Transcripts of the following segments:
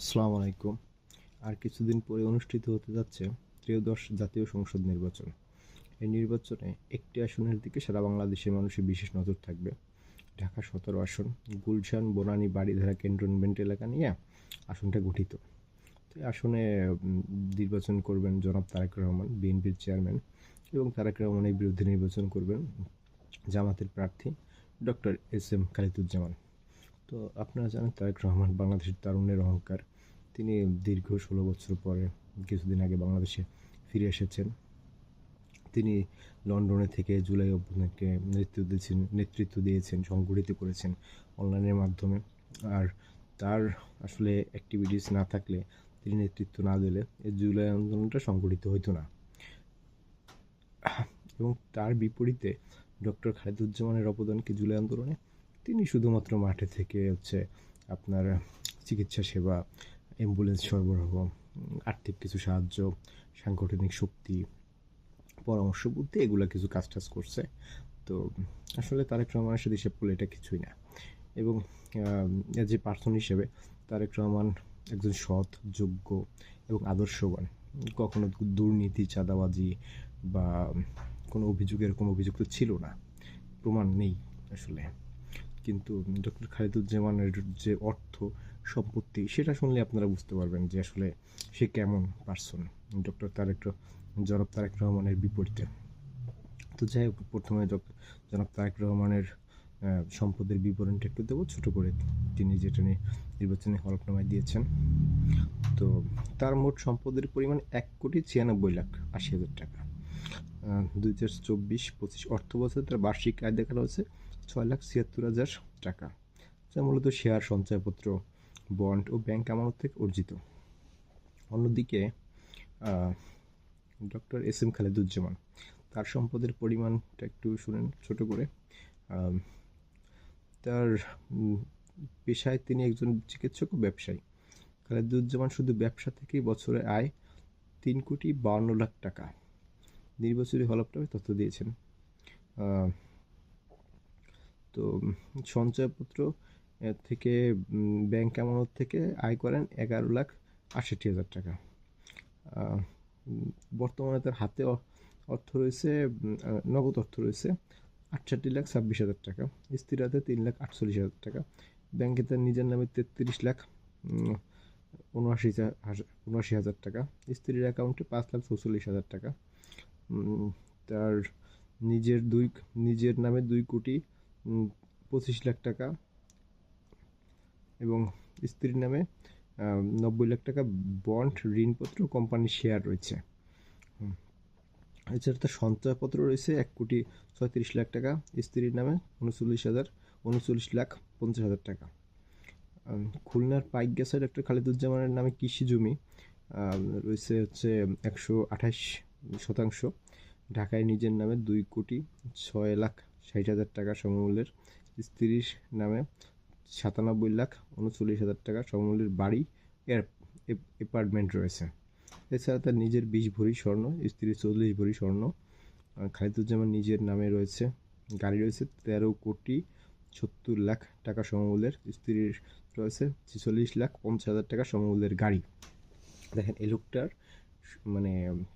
আসসালামু আলাইকুম। আর কিছুদিন পরে অনুষ্ঠিত হতে যাচ্ছে ত্রয়োদশ জাতীয় সংসদ নির্বাচন। এই নির্বাচনে একটি আসনের দিকে সারা বাংলাদেশের মানুষের বিশেষ নজর থাকবে। ঢাকা সতেরো আসন, গুলশান, বনানী বাড়িধারা ক্যান্টনমেন্ট এলাকা নিয়ে আসনটা গঠিত। তো আসনে নির্বাচন করবেন জনাব তারেক রহমান, বিএনপির চেয়ারম্যান এবং তারেক রহমানের বিরুদ্ধে নির্বাচন করবেন জামাতের প্রার্থী ডক্টর এস এম খালিদুজ্জামান। তো আপনারা জানেন তারেক রহমান বাংলাদেশের তারুণ্যের অহংকার। তিনি দীর্ঘ ষোলো বছর পরে, কিছুদিন আগে বাংলাদেশে ফিরে এসেছেন। তিনি লন্ডনে থেকে জুলাই অভ্যুত্থানকে নেতৃত্ব দিয়েছেন নেতৃত্ব দিয়েছেন, সংগঠিত করেছেন অনলাইনের মাধ্যমে। আর তার আসলে অ্যাক্টিভিটিস না থাকলে তিনি নেতৃত্ব না দিলে এই জুলাই আন্দোলনটা সংগঠিত হতো না। এবং তার বিপরীতে ডক্টর খালিদুজ্জামানের অবদানকে জুলাই আন্দোলনে তিনি শুধুমাত্র মাঠে থেকে হচ্ছে আপনার চিকিৎসা সেবা অ্যাম্বুলেন্স সরবরাহ, আর্থিক কিছু সাহায্য, সাংগঠনিক শক্তি, পরামর্শ বুদ্ধি, এগুলো কিছু কাজ টাজ করছে। তো আসলে তারেক রহমানের সাথে হিসেব করলে এটা কিছুই না। এবং এজ এ পার্সন হিসেবে তারেক রহমান একজন সৎ, যোগ্য এবং আদর্শবান। কখনো দুর্নীতি, চাঁদাবাজি বা কোনো অভিযোগ, এরকম অভিযোগ তো ছিল না। প্রমাণ নেই আসলে। কিন্তু ডক্টর খালিদুজ্জামানের যে অর্থ, সম্পত্তি, সেটা শুনলে আপনারা বুঝতে পারবেন যে আসলে সে কেমন পার্সন ডক্টর তারেক জনাব তারেক রহমানের বিপরীতে। তো যাই হোক, প্রথমে জনাব তারেক রহমানের সম্পদের বিবরণটা একটু দেবো, ছোটো করে তিনি যেটা নিয়ে নির্বাচনী হলফনামায় দিয়েছেন। তো তার মোট সম্পদের পরিমাণ এক কোটি ছিয়ানব্বই লাখ আশি হাজার টাকা। দুই হাজার চব্বিশ পঁচিশ অর্থ বছরে তার বার্ষিক আয় দেখানো হয়েছে ছয় লাখ ছিয়াত্তর হাজার টাকা, যা মূলত শেয়ার, সঞ্চয়পত্র, বন্ড ও ব্যাংক আমানত থেকে অর্জিত। অন্যদিকে ডক্টর এস এম খালেদুজ্জামান, তার সম্পদের পরিমাণটা একটু শুনেন ছোট করে। তার পেশায় তিনি একজন চিকিৎসক ও ব্যবসায়ী। খালেদুজ্জামান শুধু ব্যবসা থেকেই বছরে আয় তিন কোটি বাউন্ন লাখ টাকা নির্বাচনী হলফটাকে তথ্য দিয়েছেন। তো সঞ্চয়পত্র থেকে ব্যাংক আমানত থেকে আয় করেন এগারো লাখ আষট্টি হাজার টাকা। বর্তমানে তার হাতে অর্থ রয়েছে নগদ অর্থ রয়েছে আটষট্টি লাখ ছাব্বিশ হাজার টাকা। স্ত্রীর হাতে তিন লাখ আটচল্লিশ হাজার টাকা। ব্যাংকে তার নিজের নামে তেত্রিশ লাখ উনআশি উনআশি হাজার টাকা। স্ত্রীর অ্যাকাউন্টে পাঁচ লাখ চৌচল্লিশ হাজার টাকা। তার নিজের দুই, নিজের নামে দুই কোটি পঁচিশ লাখ টাকা এবং স্ত্রীর নামে নব্বই লাখ টাকা বন্ড, ঋণপত্র, কোম্পানির শেয়ার রয়েছে। এছাড়া তার সঞ্চয়পত্র রয়েছে এক কোটি ছয়ত্রিশ লাখ টাকা, স্ত্রীর নামে উনচল্লিশ হাজার, উনচল্লিশ লাখ পঞ্চাশ হাজার টাকা। খুলনার পাইক গ্যাসের ডক্টর খালিদুজ্জামানের নামে কৃষি জমি রয়েছে হচ্ছে একশো আঠাশ শতাংশ। ঢাকায় নিজের নামে দুই কোটি ছয় লাখ ষাট হাজার টাকা সমমূল্যের। স্ত্রীর নামে সাতানব্বই লাখ উনচল্লিশ হাজার টাকা সমমূল্যের বাড়ি, এর অ্যাপার্টমেন্ট রয়েছে। এছাড়া তার নিজের বিশ ভরি স্বর্ণ, স্ত্রীর চল্লিশ ভরি স্বর্ণ। খালিদুজ্জামান নিজের নামে রয়েছে। গাড়ি রয়েছে তেরো কোটি সত্তর লাখ টাকা সমমূল্যের। স্ত্রীর রয়েছে ছেচল্লিশ লাখ পঞ্চাশ হাজার টাকা সমমূল্যের গাড়ি। দেখেন, এই লোকটার মানে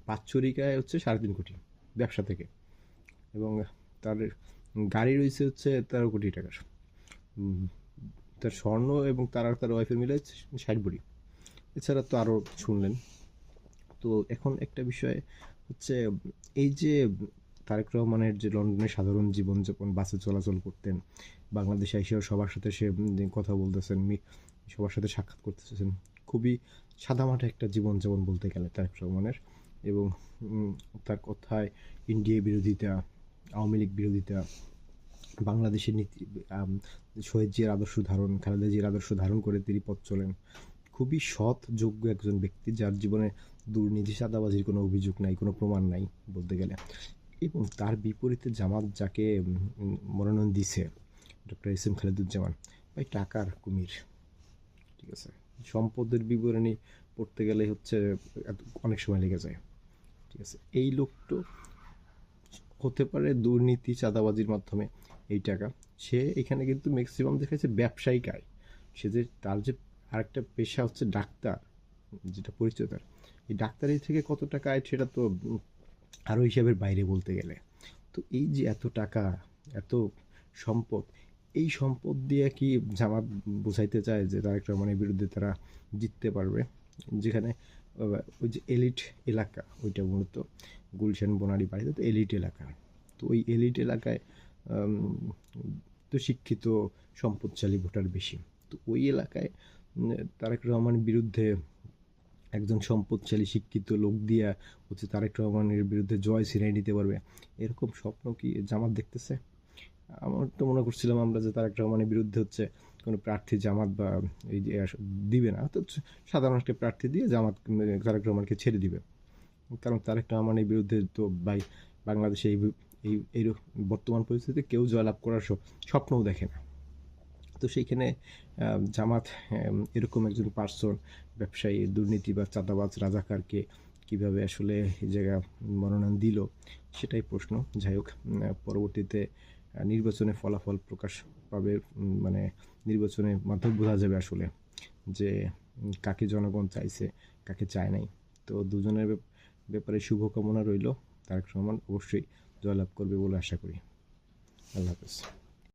বাৎসরিকায় হচ্ছে সাড়ে তিন কোটি ব্যবসা থেকে। এবং তার গাড়ি রয়েছে হচ্ছে তেরো কোটি টাকার। তার স্বর্ণ এবং তার আর তার ওয়াইফের মিলে ষাট ভরি। এছাড়া তো আরও শুনলেন। তো এখন একটা বিষয় হচ্ছে, এই যে তারেক রহমানের যে লন্ডনে সাধারণ জীবনযাপন, বাসে চলাচল করতেন, বাংলাদেশে এসেও সবার সাথে সে কথা বলতেছেন সবার সাথে সাক্ষাৎ করতেছেন, খুবই সাদামাটা একটা জীবনযাপন বলতে গেলে তারেক রহমানের। এবং তার কথায় ইন্ডিয়া বিরোধিতা আওয়ামী লীগ বিরোধিতা, বাংলাদেশের নীতি শহীদ জিয়ার আদর্শ ধারণ, খালেদা জিয়ার আদর্শ ধারণ করে তিনি পথ চলেন। খুবই সৎ, যোগ্য একজন ব্যক্তি যার জীবনে দুর্নীতি, চাঁদাবাজির কোনো অভিযোগ নাই, কোনো প্রমাণ নাই বলতে গেলে। এবং তার বিপরীতে জামাত যাকে মনোনয়ন দিছে, ডক্টর এস এম খালেদুজ্জামান, ভাই টাকার কুমির। ঠিক আছে? সম্পদের বিবরণী পড়তে গেলে হচ্ছে অনেক সময় লেগে যায়। ঠিক আছে? এই লোকটো হতে পারে দুর্নীতি, চাঁদাবাজির মাধ্যমে এই টাকা। সে এখানে কিন্তু ম্যাক্সিমাম দেখাচ্ছে ব্যবসায়িক আয়। সে যে, তার যে আরেকটা পেশা হচ্ছে ডাক্তার, যেটা পরিচয় তার। এই ডাক্তারি থেকে কত টাকা আয়, সেটা তো আরও হিসাবের বাইরে বলতে গেলে। তো এই যে এত টাকা, এত সম্পদ, এই সম্পদ দিয়ে কি জামাত বোঝাইতে চায় যে তারেক রহমানের বিরুদ্ধে তারা জিততে পারবে? যেখানে ওই যে এলিট এলাকা, ওইটা মূলত। গুলশান বনারি বাড়িতে তো এলিট এলাকা। তো ওই এলিট এলাকায় তো শিক্ষিত, সম্পদশালী ভোটার বেশি। তো ওই এলাকায় তারেক রহমানের বিরুদ্ধে একজন সম্পদশালী, শিক্ষিত লোক দিয়া হচ্ছে তারেক রহমানের বিরুদ্ধে জয় ছিনাই নিতে পারবে। এরকম স্বপ্ন কি জামাত দেখতেছে? আমার তো মনে করছিলাম আমরা যে তারেক রহমানের বিরুদ্ধে হচ্ছে কোনো প্রার্থী জামাত বা এই যে, দিবে না। তো সাধারণ একটা প্রার্থী দিয়ে জামাত তারেক রহমানকে ছেড়ে দিবে। কারণ তারেক রহমানের বিরুদ্ধে তো ভাই বাংলাদেশে এই এই এই বর্তমান পরিস্থিতিতে কেউ জয়লাভ করার স্ব- স্বপ্নও দেখে না। তো সেইখানে জামাত এরকম একজন পার্সন ব্যবসায়ী, দুর্নীতি বা চাঁদাবাজ, রাজাকারকে কীভাবে আসলে এই জায়গা মনোনয়ন দিল, সেটাই প্রশ্ন। যাই হোক পরবর্তীতে নির্বাচনে ফলাফল প্রকাশ পাবে মানে নির্বাচনের মাধ্যমে বোঝা যাবে আসলে যে কাকে জনগণ চাইছে, কাকে চায় নাই। তো দুজনের ব্যাপারে শুভকামনা রইল। তারেক রহমান অবশ্যই জয়লাভ করবে বলে আশা করি। আল্লাহ হাফেজ।